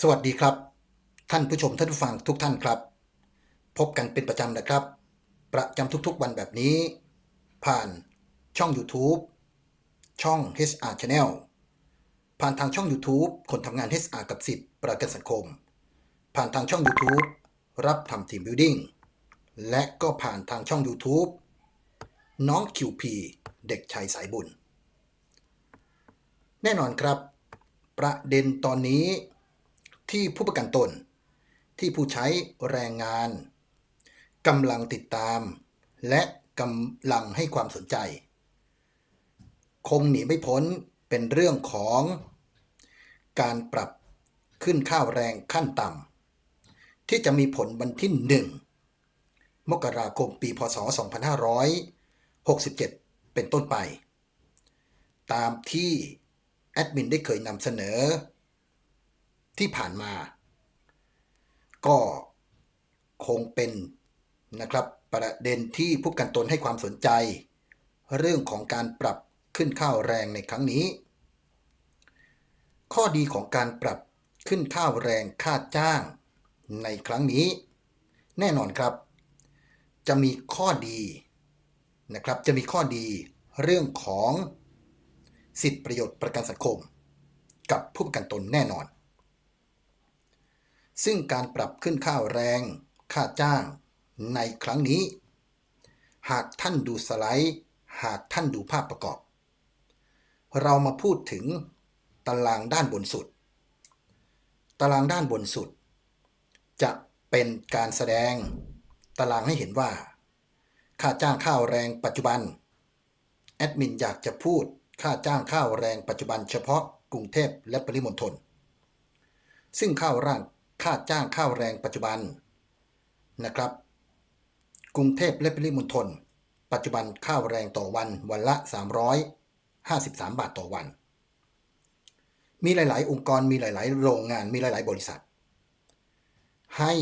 สวัสดีครับ ท่านผู้ชมท่านผู้ฟังทุกท่านครับ พบกันเป็นประจำนะครับ ประจำทุกๆวันแบบนี้ ผ่านช่อง YouTube ช่อง HR Channel ผ่านทางช่อง YouTube คนทำงาน HR กับสิทธิ์ประกันสังคม ผ่านทางช่อง YouTube รับทำทีมบิ l ดิ้งและก็ผ่านทางช่อง YouTube น้อง QP เด็กชายสายบุญ แน่นอนครับ ประเด็นตอนนี้ ที่ผู้ประกันตน ที่ผู้ใช้แรงงานกำลังติดตาม และกำลังให้ความสนใจ คงหนีไม่พ้นเป็นเรื่องของการปรับขึ้นค่าแรงขั้นต่ำที่จะมีผลวันที่1มกราคมปีพศ 2567 เป็นต้นไป ตามที่แอดมินได้เคยนำเสนอ ที่ผ่านมา ก็คงเป็นนะครับประเด็นที่ผู้กันตนให้ความสนใจ เรื่องของการปรับขึ้นข้าวแรงในครั้งนี้ ข้อดีของการปรับขึ้นข้าวแรงค่าจ้างในครั้งนี้ แน่นอนครับ จะมีข้อดีนะครับจะมีข้อดีเรื่องของสิทธิประโยชน์ประกันสังคม กับผู้ประกันตนแน่นอน ซึ่งการปรับขึ้นค่าแรง ค่าจ้าง ในครั้งนี้ หากท่านดูสไลด์ หากท่านดูภาพประกอบ เรามาพูดถึงตารางด้านบนสุด ตารางด้านบนสุด จะเป็นการแสดง ตารางให้เห็นว่า ค่าจ้างข้าวแรงปัจจุบัน แอดมินอยากจะพูดค่าจ้างข้าวแรงปัจจุบันเฉพาะกรุงเทพและปริมณฑลซึ่งข้าวร่าง ค่าจ้างข้าวแรงปัจจุบันนะครับ กรุงเทพและปริมณฑลปัจจุบันข้าวแรงต่อวันวันละ 353 บาทต่อวัน มีหลาย ๆ องค์กรมีหลาย ๆ โรงงานมีหลาย ๆ บริษัท ให้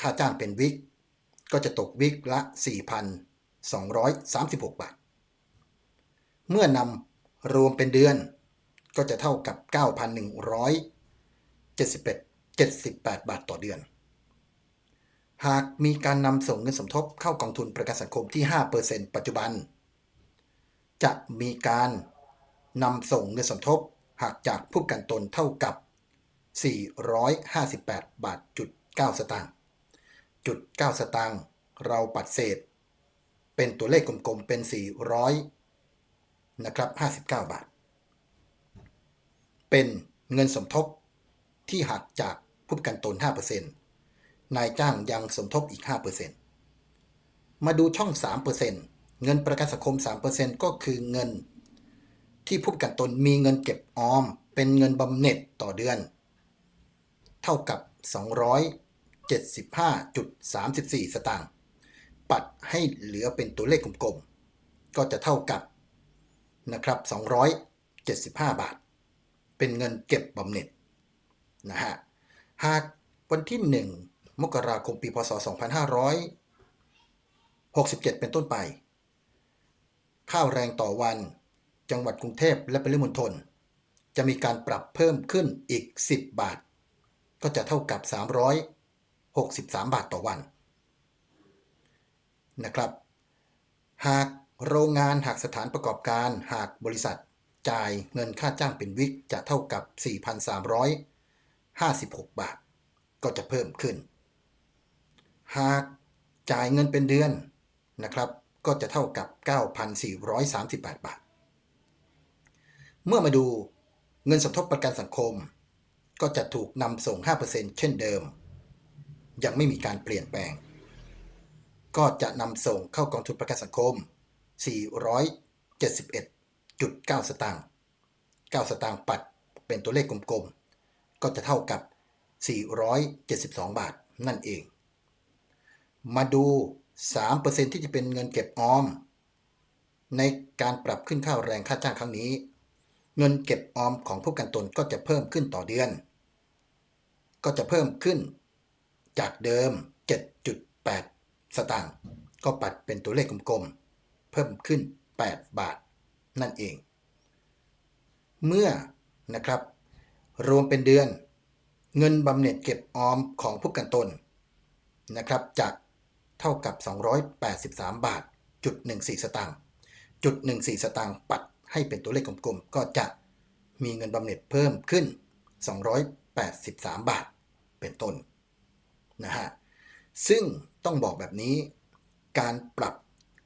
ค่าจ้างเป็นวิก ก็จะตกวิกละ 4,236 บาท เมื่อนำรวมเป็นเดือนก็จะเท่ากับ 9,178 78 บาทต่อเดือน หากมีการนำส่งเงินสมทบเข้ากองทุนประกันสังคมที่ 5%ปัจจุบัน จะมีการนำส่งเงินสมทบหากจากผู้กันตนเท่ากับ 458 บาทจุด9สตางค์จุด9สตางค์เราปัดเศษ เป็นตัวเลขกลมๆเป็น 400 นะครับ 59 บาท เป็นเงินสมทบที่หักจาก ผู้ประกันตน 5%นายจ้างยังสมทบอีก 5%มาดูช่อง 3%เงินประกันสังคม 3%ก็คือเงิน ที่ผู้ประกันตนมีเงินเก็บออม เป็นเงินบำเหน็จต่อเดือน เท่ากับ 275.34 สตางค์ ปัดให้เหลือเป็นตัวเลขกลมๆ ก็จะเท่ากับนะครับ 275 บาท เป็นเงินเก็บบำเหน็จนะฮะ หากวันที่ 1 มกราคมปีพศ 2567 เป็นต้นไป ข้าวแรงต่อวัน จังหวัดกรุงเทพและปริมณฑลจะมีการปรับเพิ่มขึ้นอีก 10 บาท ก็จะเท่ากับ 363 บาทต่อวันนะครับ หากโรงงานหากสถานประกอบการหากบริษัทจ่ายเงินค่าจ้างเป็นวิกจะเท่ากับ 4,300 56 บาท ก็จะเพิ่มขึ้น หากจ่ายเงินเป็นเดือนนะครับ ก็จะเท่ากับ 9,438 บาท เมื่อมาดูเงินสมทบประกันสังคม ก็จะถูกนำส่ง 5%เช่นเดิม ยังไม่มีการเปลี่ยนแปลง ก็จะนำส่งเข้ากองทุนประกันสังคม 471.9 สตางค์ 9 สตางค์ปัดเป็นตัวเลขกลมๆ ก็จะเท่ากับ 472 บาทนั่นเอง มาดู 3%ที่จะเป็นเงินเก็บออม ในการปรับขึ้นค่าแรงค่าจ้างครั้งนี้ เงินเก็บออมของผู้กันตนก็จะเพิ่มขึ้นต่อเดือน ก็จะเพิ่มขึ้น จากเดิม 7.8 สตางค์ก็ปัดเป็นตัวเลขกลมๆ เพิ่มขึ้น 8 บาท นั่นเอง เมื่อนะครับ รวมเป็นเดือน เงินบำเหน็จเก็บออมของผู้กันตนนะครับจากเท่ากับ 283 บาทจุด14 สตางค์จุด14 สตางค์ปัดให้เป็นตัวเลขกลมๆ ก็จะมีเงินบำเหน็จเพิ่มขึ้น 283 บาทเป็นต้นนะฮะซึ่งต้องบอกแบบนี้การปรับ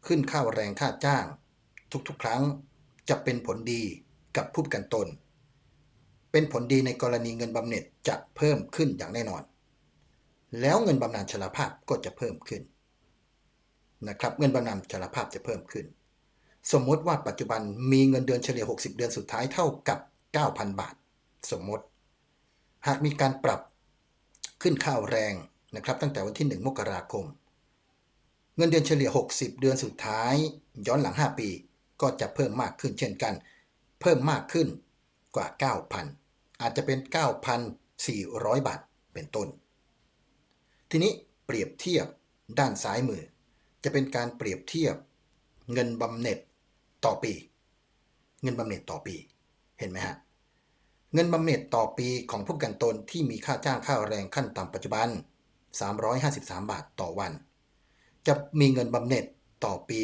ขึ้นค่าแรงค่าจ้าง ทุกๆ ครั้งจะเป็นผลดีกับผู้ประกันตน เป็นผลดีในกรณีเงินบำเหน็จจะเพิ่มขึ้นอย่างแน่นอน แล้วเงินบำนาญชราภาพก็จะเพิ่มขึ้นนะครับเงินบำนาญชราภาพจะเพิ่มขึ้น สมมติว่าปัจจุบันมีเงินเดือนเฉลี่ย 60 เดือนสุดท้ายเท่ากับ 9,000 บาท สมมติ หากมีการปรับขึ้นค่าวแรงนะครับตั้งแต่วันที่ 1 มกราคม เงินเดือนเฉลี่ย 60 เดือนสุดท้าย ย้อนหลัง 5 ปี ก็จะเพิ่มมากขึ้นเช่นกัน เพิ่มมากขึ้นกว่า 9,000 อาจจะเป็น 9,400 บาทเป็นต้น ทีนี้เปรียบเทียบด้านซ้ายมือ จะเป็นการเปรียบเทียบเงินบำเหน็จต่อปี เงินบำเหน็จต่อปี เห็นไหมฮะ เงินบำเหน็จต่อปีของผู้กันตนที่มีค่าจ้างค่าแรงขั้นต่ำปัจจุบัน 353 บาทต่อวัน จะมีเงินบำเหน็จต่อปี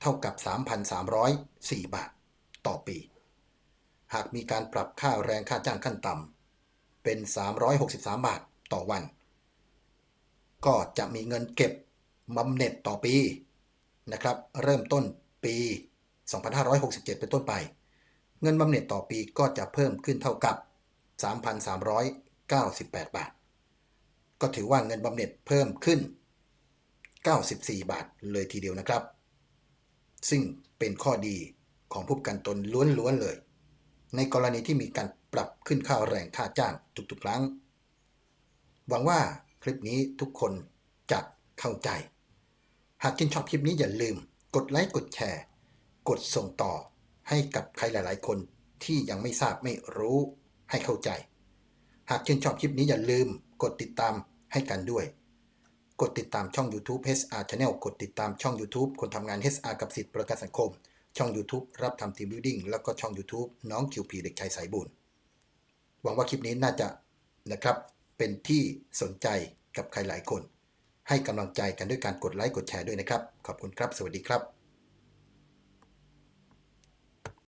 เท่ากับ 3,304 บาทต่อปี หากมีการปรับค่าแรงค่าจ้างขั้นต่ำเป็น 363 บาทต่อวัน ก็จะมีเงินเก็บบำเหน็จต่อปีนะครับ เริ่มต้นปี 2567 เป็นต้นไป เงินบำเหน็จต่อปีก็จะเพิ่มขึ้นเท่ากับ 3,398 บาท ก็ถือว่าเงินบำเหน็จเพิ่มขึ้น 94 บาทเลยทีเดียวนะครับ ซึ่งเป็นข้อดีของผู้ประกันตนล้วนๆเลย ในกรณีที่มีการปรับขึ้นค่าแรงค่าจ้างทุกๆ ครั้ง หวังว่าคลิปนี้ทุกคนจะเข้าใจ หากชื่นชอบคลิปนี้อย่าลืม กดไลค์กดแชร์ กดส่งต่อให้กับใครหลาย ๆ คนที่ยังไม่ทราบไม่รู้ให้เข้าใจ หากชื่นชอบคลิปนี้อย่าลืม กดติดตามให้กันด้วย กดติดตามช่อง YouTube HR Channel กดติดตามช่อง YouTube คนทำงาน HR กับสิทธิประกันสังคม ช่อง YouTube รับทำทีมบิวดิ้งแล้วก็ช่อง YouTube น้องคิวพีเด็กชายสายบุญหวังว่าคลิปนี้น่าจะนะครับเป็นที่สนใจกับใครหลายคน ให้กำลังใจกันด้วยการกดไลค์กดแชร์ด้วยนะครับ ขอบคุณครับ สวัสดีครับ